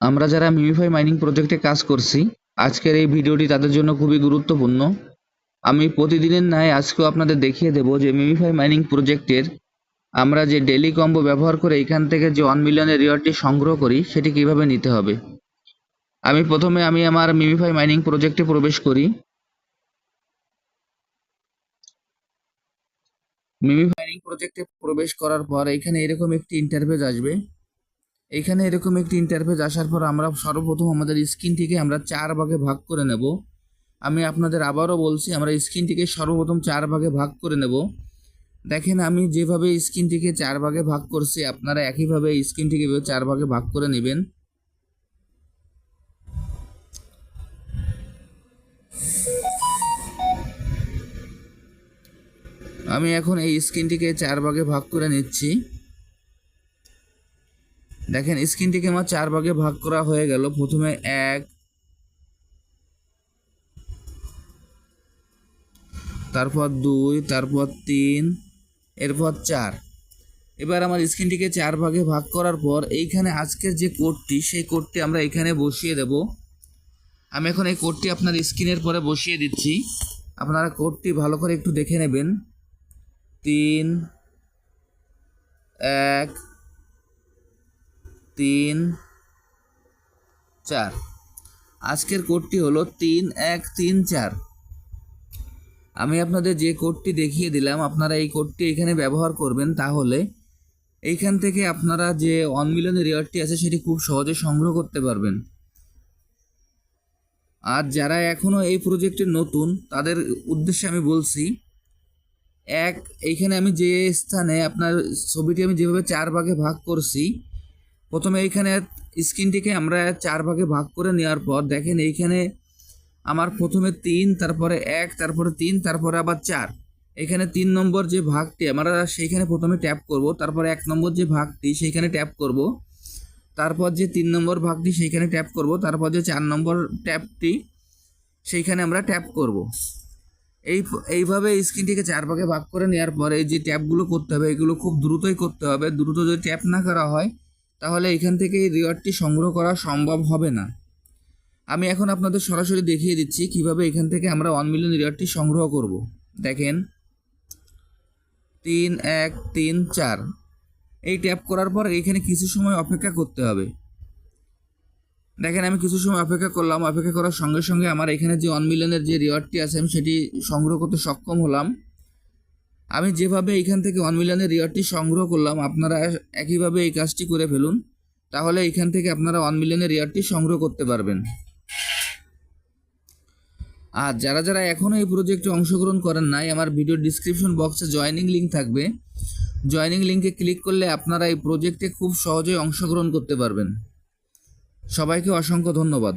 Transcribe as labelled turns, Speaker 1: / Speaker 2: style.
Speaker 1: আমরা যারা MemeFi mining প্রজেক্টে কাজ করছি, আজকের এই ভিডিওটি তাদের জন্য খুবই গুরুত্বপূর্ণ। আমি প্রতিদিনের ন্যায় আজকেও আপনাদের দেখিয়ে দেব যে মিমিফাই মাইনিং প্রজেক্টের আমরা যে ডেলি কম্বো ব্যবহার করে এখান থেকে যে ওয়ান মিলিয়নের রিওয়ার্ডটি সংগ্রহ করি, সেটি কীভাবে নিতে হবে? আমি প্রথমে আমি আমার মিমিফাই মাইনিং প্রজেক্টে প্রবেশ করি। মিমি মাইনিং প্রজেক্টে প্রবেশ করার পর এখানে এরকম একটি ইন্টারফেস আসবে। এখানে এরকম একটি ইন্টারফেস আসার পর আমরা সর্বপ্রথম আমাদের স্ক্রিনটিকে আমরা চার ভাগে ভাগ করে নেব। আমি আপনাদের আবারও বলছি, আমরা স্ক্রিনটিকে সর্বপ্রথম চার ভাগে ভাগ করে নেব। দেখেন, আমি যেভাবে স্ক্রিনটিকে চার ভাগে ভাগ করছি, আপনারা একইভাবে স্ক্রিনটিকে চার ভাগে ভাগ করে নেবেন। আমি এখন এই স্ক্রিনটিকে চার ভাগে ভাগ করে নিচ্ছি। দেখেন স্ক্রিনটিকে আমার চার ভাগে ভাগ করা হয়ে গেল? প্রথমে এক, তারপর দুই, তারপর তিন, এরপর চার। এবার আমার স্ক্রিনটিকে চার ভাগে ভাগ করার পর এইখানে আজকের যে কোডটি, সেই কোডটি আমরা এখানে বসিয়ে দেব। আমি এখন এই কোডটি আপনার স্ক্রিনের পরে বসিয়ে দিচ্ছি। আপনারা কোডটি ভালো করে একটু দেখে নেবেন। তিন, এক তিন, চার। আজকের কোডটি হলো তিন, এক, তিন, চার। আমি আপনাদের যে কোডটি দেখিয়ে দিলাম, আপনারা এই কোডটি এখানে ব্যবহার করবেন তাহলে এইখান থেকে আপনারা যে ওয়ান মিলিয়নের রিওয়ার্ডটি আছে সেটি খুব সহজে সংগ্রহ করতে পারবেন। আর যারা এখনও এই প্রজেক্টে নতুন, তাদের উদ্দেশ্যে আমি বলছি, এক, এইখানে আমি যে স্থানে আপনার ছবিটি আমি যেভাবে চার ভাগে ভাগ করছি প্রথমে এইখানে স্ক্রিনটিকে আমরা চার ভাগে ভাগ করে নেওয়ার পর দেখেন এইখানে আমার প্রথমে তিন, তারপরে এক, তারপরে তিন, তারপরে আবার চার। এখানে তিন নম্বর যে ভাগটি, আমরা সেইখানে প্রথমে ট্যাপ করব, তারপরে এক নম্বর যে ভাগটি, সেইখানে ট্যাপ করব। তারপর যে তিন নম্বর ভাগটি, সেইখানে ট্যাপ করব, তারপর যে চার নম্বর ট্যাপটি, সেইখানে আমরা ট্যাপ করব। এই এইভাবে স্ক্রিনটিকে চার ভাগে ভাগ করে নেওয়ার পরে যে ট্যাপগুলো করতে হবে, এগুলো খুব দ্রুতই করতে হবে। দ্রুত যদি ট্যাপ না করা হয় তাহলে এখান থেকে এই রিওয়ার্ডটি সংগ্রহ করা সম্ভব হবে না। আমি এখন আপনাদের সরাসরি দেখিয়ে দিচ্ছি কীভাবে এখান থেকে আমরা ওয়ান মিলিয়ন রিওয়ার্ডটি সংগ্রহ করব। দেখেন। তিন, এক, তিন, চার। এই ট্যাপ করার পর এইখানে কিছু সময় অপেক্ষা করতে হবে। দেখেন, আমি কিছু সময় অপেক্ষা করলাম। অপেক্ষা করার সঙ্গে সঙ্গে আমার এখানে যে ওয়ান মিলিয়নের যে রিওয়ার্ডটি আছে, আমি সেটি সংগ্রহ করতে সক্ষম হলাম। আমি যেভাবে এইখান থেকে ওয়ান মিলিয়নের রিওয়ার্ডটি সংগ্রহ করলাম, আপনারা একইভাবে এই কাজটি করে ফেলুন। তাহলে এইখান থেকে আপনারা ওয়ান মিলিয়নের রিওয়ার্ডটি সংগ্রহ করতে পারবেন। আর যারা যারা এখনও এই প্রজেক্টে অংশগ্রহণ করেন নাই, আমার ভিডিও ডিসক্রিপশন বক্সে জয়েনিং লিঙ্ক থাকবে। জয়েনিং লিঙ্কে ক্লিক করলে আপনারা এই প্রজেক্টে খুব সহজেই অংশগ্রহণ করতে পারবেন। সবাইকে অসংখ্য ধন্যবাদ।